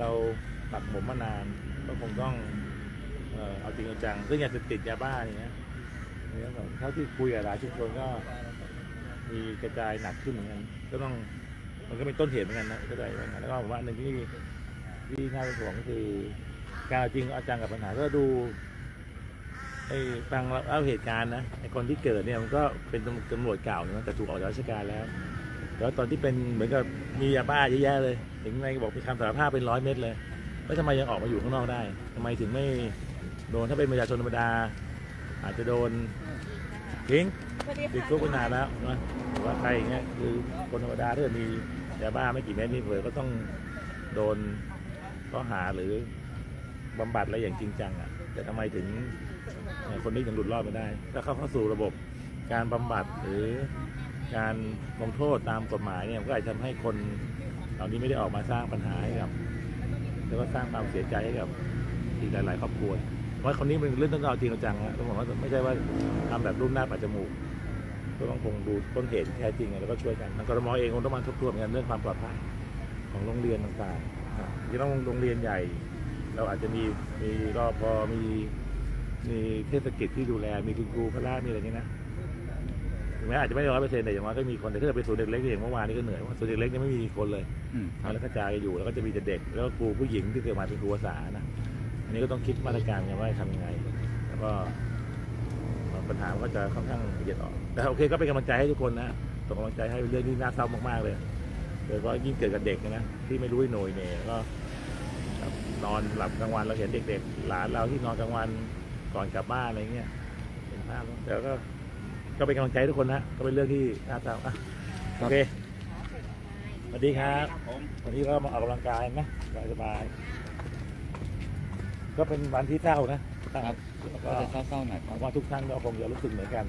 เราหมักหมมมานาน ก็คงต้องเอาจริงเอาจังซึ่งยาเสพติดยาบ้าอย่างเงี้ยเนี่ยเท่าที่คุยกับหลายชุมชนก็มีกระจายหนักขึ้นเหมือนกัน ก็ต้องมันก็เป็นต้นเหตุเหมือนกันนะก็ได้เหมือนกันแล้วก็ผมว่าหนึ่งที่ที่น่าเป็นห่วงก็คือการจริงเอาจังกับปัญหาก็ดูไอ้ฟังเล่าเหตุการณ์นะไอ้คนที่เกิดเนี่ยมันก็เป็นตำรวจเก่านะแต่ถูกออกจากราชการแล้ว แล้วตอนที่เป็นเหมือนกับมียาบ้าเยอะแยะเลยถึงในบอกมีคำสารภาพเป็นร้อยเม็ดเลยแล้วทำไมยังออกมาอยู่ข้างนอกได้ทำไมถึงไม่โดนถ้าเป็นประชาชนธรรมดา อาจจะโดนทิ้งติดคุกไปนานแล้วนะหรือว่าใครอย่างเงี้ยคือคนธรรมดาถ้ามียาบ้าไม่กี่เม็ดนี่เผลอก็ต้องโดนข้อหาหรือบำบัดอะไรอย่างจริงจังอะแต่ทำไมถึงคนนี้ยังหลุดรอดไม่ได้ ถ้าเข้าเข้าสู่ระบบการบำบัดหรือ การลงโทษตามกฎหมายเนี่ยก็อาจจะทำให้คนเหล่านี้ไม่ได้ออกมาสร้างปัญหาให้กับแล้วก็สร้างความเสียใจให้กับอีกหลาย ๆ ครอบครัวเพราะคนนี้เป็นเรื่องต้องเอาจริงเอาจังนะต้องบอกว่าไม่ใช่ว่าทำแบบรูปหน้าปัดจมูกก็ต้องคงดูต้นเหตุแท้จริงแล้วก็ช่วยกันทางกรมเองคงต้องมาทบทวนเหมือนกันเรื่องความปลอดภัยของโรงเรียนต่างๆที่ต้องโรงเรียนใหญ่ เราอาจจะมีมีรอพอมีมีเทศกิจที่ดูแลมีคุณครูพระรามีอะไรอย่างนี้ยนะ ถึงแม้อาจจะไม่ร้อยเปอร์เซ็นต์แต่อย่างน้อยก็มีคนแต่ถ้าเกิดเป็นศูนย์เด็กเล็กอย่างเมื่อวานนี้ก็เหนื่อยเพราะศูนย์เด็กเล็กเนี่ยไม่มีคนเลยอืมครับแล้วกระจายอยู่แล้วก็จะมีแต่เด็กแล้วก็ครูผู้หญิงที่เคยมาเป็นครูภาษานะอันนี้ก็ต้องคิดมาตรการกันว่าจะทำยังไง แล้วก็ปัญหามันก็จะค่อนข้างละเอียดอ่อนแต่โอเคก็เป็นกำลังใจให้ทุกคนนะส่งกำลังใจให้เป็นเรื่องที่น่าเศร้ามากๆเลยโดยเฉพาะยิ่งเกิดกับเด็กนะที่ไม่รู้ให้หน่วยเนี่ยก็ครับนอนหลับกลางวันเราเห็นเด็ก ๆ หลานเราที่นอนกลางวันก่อนกลับบ้านอะไรเงี้ยเห็นภาพแล้วแต่ก็ ก็เป็นกำลังใจให้ทุกคนนะ ก็เป็นเรื่องที่น่าเศร้าอะโอเค สวัสดีครับผมวันนี้ก็มาออกกำลังกายนะสบายๆก็เป็นวันที่เศร้านะเศร้าครับแล้วก็ก็จะเศร้าๆหน่อยครับว่าทุกท่านก็คงจะรู้สึกเหมือนกัน